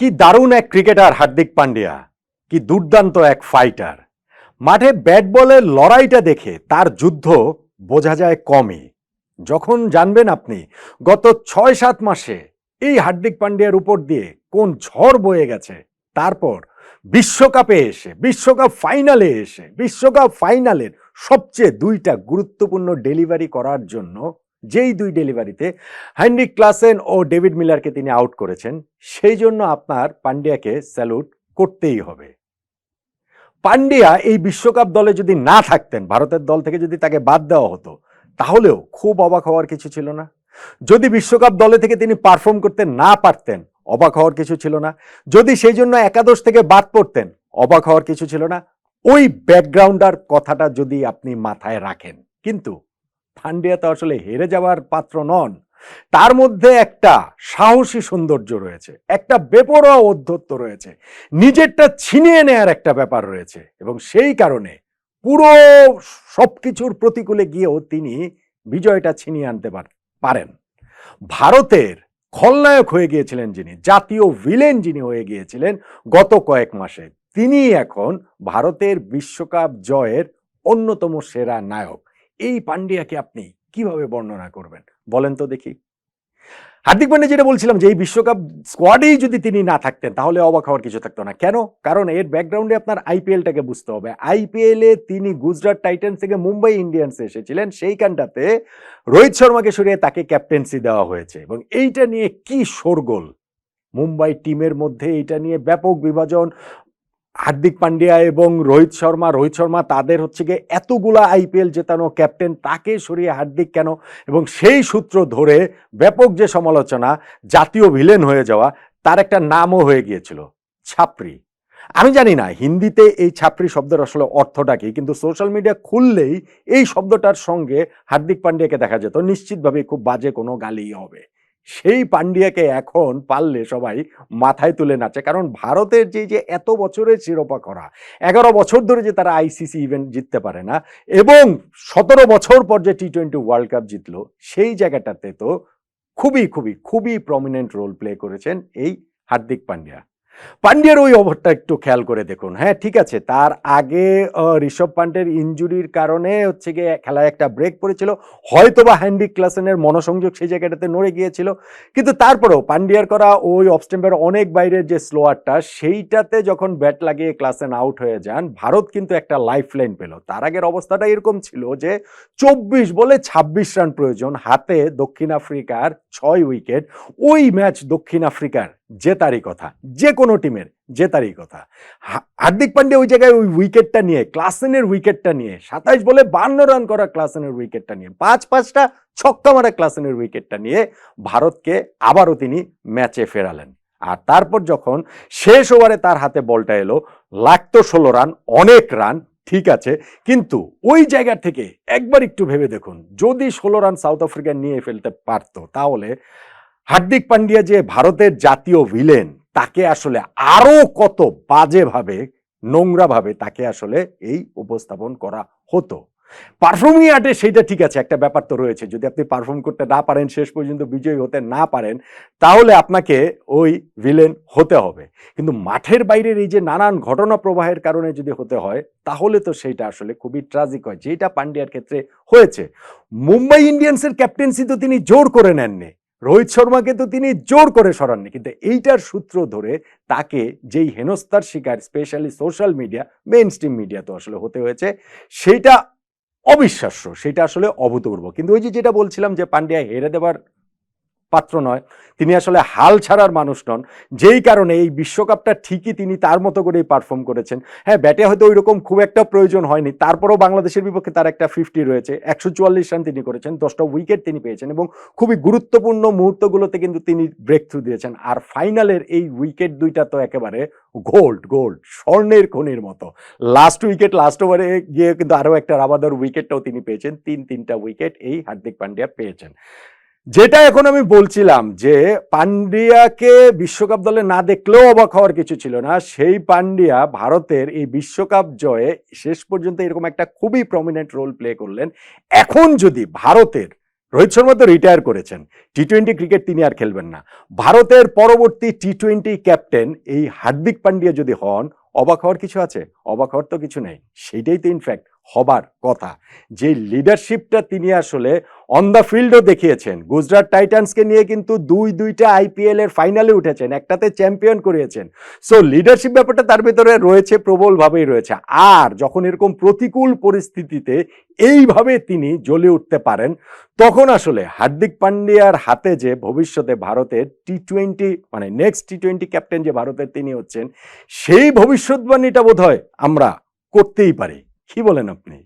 কি দারুণ এক ক্রিকেটার হার্দিক পান্ডিয়া, কি দুর্দান্ত এক ফাইটার মাঠে ব্যাট বলের লড়াইটা দেখে তার যুদ্ধ বোঝা যায় কমই। যখন জানবেন আপনি, গত ছয় সাত মাসে এই হার্দিক পান্ডিয়ার উপর দিয়ে কোন ঝড় বয়ে গেছে, তারপর বিশ্বকাপে এসে, বিশ্বকাপ ফাইনালে এসে, বিশ্বকাপ ফাইনালের সবচেয়ে দুইটা গুরুত্বপূর্ণ ডেলিভারি করার জন্য যেই দুই ডেলিভারিতে হ্যান্ডি ক্লাসেন ও ডেভিড মিলারকে তিনি আউট করেছেন, সেই জন্য আপনার পান্ডিয়াকে স্যালুট করতেই হবে। পান্ডিয়া এই বিশ্বকাপ দলে যদি না থাকতেন, ভারতের দল থেকে যদি তাকে বাদ দেওয়া হতো, তাহলেও খুব অবাক হওয়ার কিছু ছিল না। যদি বিশ্বকাপ দলে থেকে তিনি পারফর্ম করতে না পারতেন, অবাক হওয়ার কিছু ছিল না। যদি সেই জন্য একাদশ থেকে বাদ পড়তেন, অবাক হওয়ার কিছু ছিল না। ওই ব্যাকগ্রাউন্ডার কথাটা যদি আপনি মাথায় রাখেন। কিন্তু পান্ডিয়া তো আসলে হেরে যাওয়ার পাত্র নন। তার মধ্যে একটা সাহসী সৌন্দর্য রয়েছে, একটা বেপরোয়া অধ্যত্ব রয়েছে, নিজেরটা ছিনিয়ে নেয়ার একটা ব্যাপার রয়েছে এবং সেই কারণে পুরো সবকিছুর প্রতিকূলে গিয়েও তিনি বিজয়টা ছিনিয়ে আনতে পার- পারেন। ভারতের খলনায়ক হয়ে গিয়েছিলেন যিনি, জাতীয় ভিলেন যিনি হয়ে গিয়েছিলেন গত কয়েক মাসে, তিনি এখন ভারতের বিশ্বকাপ জয়ের অন্যতম সেরা নায়ক। এই পান্ডিয়াকে আপনি কীভাবে বর্ণনা করবেন? বলেন তো দেখি। হার্দিক পান্ডিয়া যেটা বলছিলাম যে, এই বিশ্বকাপ স্কোয়াডেই যদি তিনি না থাকতেন, তাহলে অবাক হওয়ার কিছু থাকতো না। কেন? কারণ এর ব্যাকগ্রাউন্ডে আপনার আইপিএলটাকে বুঝতে হবে। আইপিএলে তিনি গুজরাট টাইটান্স থেকে মুম্বাই ইন্ডিয়ান্সে এসেছিলেন। সেইখানটাতে রোহিত শর্মাকে সরিয়ে তাকে ক্যাপ্টেন্সি দেওয়া হয়েছে। এবং এইটা নিয়ে কি শোরগোল? মুম্বাই টিমের মধ্যে এইটা নিয়ে ব্যাপক বিভাজন হার্দিক পান্ডিয়া এবং রোহিত শর্মা রোহিত শর্মা তাদের হচ্ছে গিয়ে এতগুলা আইপিএল জেতানো ক্যাপ্টেন, তাকে সরিয়ে হার্দিক কেন? এবং সেই সূত্র ধরে ব্যাপক যে সমালোচনা, জাতীয় ভিলেন হয়ে যাওয়া, তার একটা নামও হয়ে গিয়েছিল ছাপরি আমি জানি না, হিন্দিতে এই ছাপরি শব্দের আসলে অর্থটা কি, কিন্তু সোশ্যাল মিডিয়া খুললেই এই শব্দটার সঙ্গে হার্দিক পান্ডিয়াকে দেখা যেত। নিশ্চিতভাবে খুব বাজে কোনো গালি হবে। সেই পান্ডিয়াকে এখন পারলে সবাই মাথায় তুলে নাচে। কারণ ভারতের যে যে এত বছরের শিরোপা করা, এগারো বছর ধরে যে তারা আইসিসি ইভেন্ট জিততে পারে না, এবং সতেরো বছর পর যে টি টোয়েন্টি ওয়ার্ল্ড কাপ জিতলো, সেই জায়গাটাতে তো খুবই খুবই খুবই প্রমিনেন্ট রোল প্লে করেছেন এই হার্দিক পান্ডিয়া পান্ডিয়ার ওই ওভারটা একটু খেয়াল করে দেখুন। হ্যাঁ ঠিক আছে। তার আগে ঋষভ পান্ডের ইনজুরির কারণে হচ্ছে গিয়ে খেলায় একটা ব্রেক পড়েছিল। হয়তো বা হ্যান্ডি ক্লাসেনের মনোসংযোগ সেই জায়গাটাতে নড়ে গিয়েছিল। কিন্তু তারপরেও পান্ডিয়ার করা ওই অফস্টেম্পের অনেক বাইরের যে স্লোয়ারটা, সেইটাতে যখন ব্যাট লাগিয়ে ক্লাসেন আউট হয়ে যান, ভারত কিন্তু একটা লাইফ লাইন পেল। তার আগের অবস্থাটা এরকম ছিল যে চব্বিশ বলে ছাব্বিশ রান প্রয়োজন, হাতে দক্ষিণ আফ্রিকার ছয় উইকেট, ওই ম্যাচ দক্ষিণ আফ্রিকার জেতারই কথা, যে কোনো টিমের জেতারই কথা। হার্দিক পান্ডে ওই জায়গায় ওই উইকেটটা নিয়ে, ক্লাসেনের উইকেটটা নিয়ে সাতাইশ বলে বান্ন রান করা ক্লাসেনের উইকেটটা নিয়ে, পাঁচ, পাঁচটা ছক্কা মারা ক্লাসেনের উইকেটটা নিয়ে ভারতকে আবারও তিনি ম্যাচে ফেরালেন। আর তারপর যখন শেষ ওভারে তার হাতে বলটা এলো, লাগতো ষোলো রান অনেক রান ঠিক আছে, কিন্তু ওই জায়গা থেকে একবার একটু ভেবে দেখুন, যদি ষোলো রান সাউথ আফ্রিকা নিয়ে ফেলতে পারতো, তাহলে হার্দিক পান্ডিয়া যে ভারতের জাতীয় ভিলেন তাকে আসলে আরও কত বাজেভাবে, নোংরাভাবে তাকে আসলে এই উপস্থাপন করা হতো। পারফর্মিং আর্টে সেইটা ঠিক আছে, একটা ব্যাপার তো রয়েছে। যদি আপনি পারফর্ম করতে না পারেন, শেষ পর্যন্ত বিজয়ী হতে না পারেন, তাহলে আপনাকে ওই ভিলেন হতে হবে। কিন্তু মাঠের বাইরের এই যে নানান ঘটনা প্রবাহের কারণে যদি হতে হয়, তাহলে তো সেইটা আসলে খুবই ট্রাজিক হয়। যেটা পান্ডিয়ার ক্ষেত্রে হয়েছে। মুম্বাই ইন্ডিয়ান্সের ক্যাপ্টেন্সি তো তিনি জোর করে নেননি। রোহিত শর্মাকে তো তিনি জোর করে সরাননি। কিন্তু এইটার সূত্র ধরে তাকে যেই হেনস্থার শিকার, specially social media main stream media তো আসলে হতে হয়েছে, সেটা অবিশ্বাস্য, সেটা আসলে অভূতপূর্ব। কিন্তু ওই যে যেটা বলছিলাম যে পান্ডিয়া হেরে দেওয়ার পাত্র নয়, তিনি আসলে হাল ছাড়ার মানুষ নন। যেই কারণে এই বিশ্বকাপটা ঠিকই তিনি তার মতো করেই পারফর্ম করেছেন। হ্যাঁ ব্যাটে হয়তো ওই রকম খুব একটা প্রয়োজন হয়নি, তারপরেও বাংলাদেশের বিপক্ষে তার একটা ফিফটি রয়েছে, একশো চুয়াল্লিশ রান তিনি করেছেন, দশটা উইকেট তিনি পেয়েছেন এবং খুবই গুরুত্বপূর্ণ মুহূর্তগুলোতে কিন্তু তিনি ব্রেক থ্রু দিয়েছেন। আর ফাইনালের এই উইকেট দুইটা তো একেবারে গোল্ড গোল্ড স্বর্ণের খনির মতো। লাস্ট উইকেট লাস্ট ওভারে গিয়ে কিন্তু আরও একটা রাবাদার উইকেটটাও তিনি পেয়েছেন, তিন তিনটা উইকেট এই হার্দিক পান্ডিয়া পেয়েছেন। যেটা এখন আমি বলছিলাম যে পান্ডিয়াকে বিশ্বকাপ দলে না দেখলেও অবাক হওয়ার কিছু ছিল না। সেই পান্ডিয়া ভারতের এই বিশ্বকাপ জয়ে শেষ পর্যন্ত এরকম একটা খুবই প্রমিনেন্ট রোল প্লে করলেন। এখন যদি ভারতের, রোহিত শর্মা তো রিটায়ার করেছেন টি টোয়েন্টি ক্রিকেট তিনি আর খেলবেন না। ভারতের পরবর্তী টি টোয়েন্টি ক্যাপ্টেন এই হার্দিক পান্ডিয়া যদি হন, অবাক হওয়ার কিছু আছে? অবাক হওয়ার তো কিছু নেই। সেইটাই তো ইনফ্যাক্ট হবার কথা। যে লিডারশিপটা তিনি আসলে অন দ্য ফিল্ডও দেখিয়েছেন, গুজরাট টাইটান্সকে নিয়ে কিন্তু দুই দুইটা আইপিএল এর ফাইনালে উঠেছেন, একটাতে চ্যাম্পিয়ন করিয়েছেন। সো লিডারশিপ ব্যাপারটা তার ভিতরে রয়েছে, প্রবলভাবেই রয়েছে। আর যখন এরকম প্রতিকূল পরিস্থিতিতে এইভাবে তিনি জ্বলে উঠতে পারেন, তখন আসলে হার্দিক পান্ডিয়ার হাতে যে ভবিষ্যতে ভারতের টি টোয়েন্টি মানে নেক্সট টি টোয়েন্টি ক্যাপ্টেন যে ভারতের তিনি হচ্ছেন, সেই ভবিষ্যৎবাণীটা বোধ আমরা করতেই পারি। কি বলেন আপনি?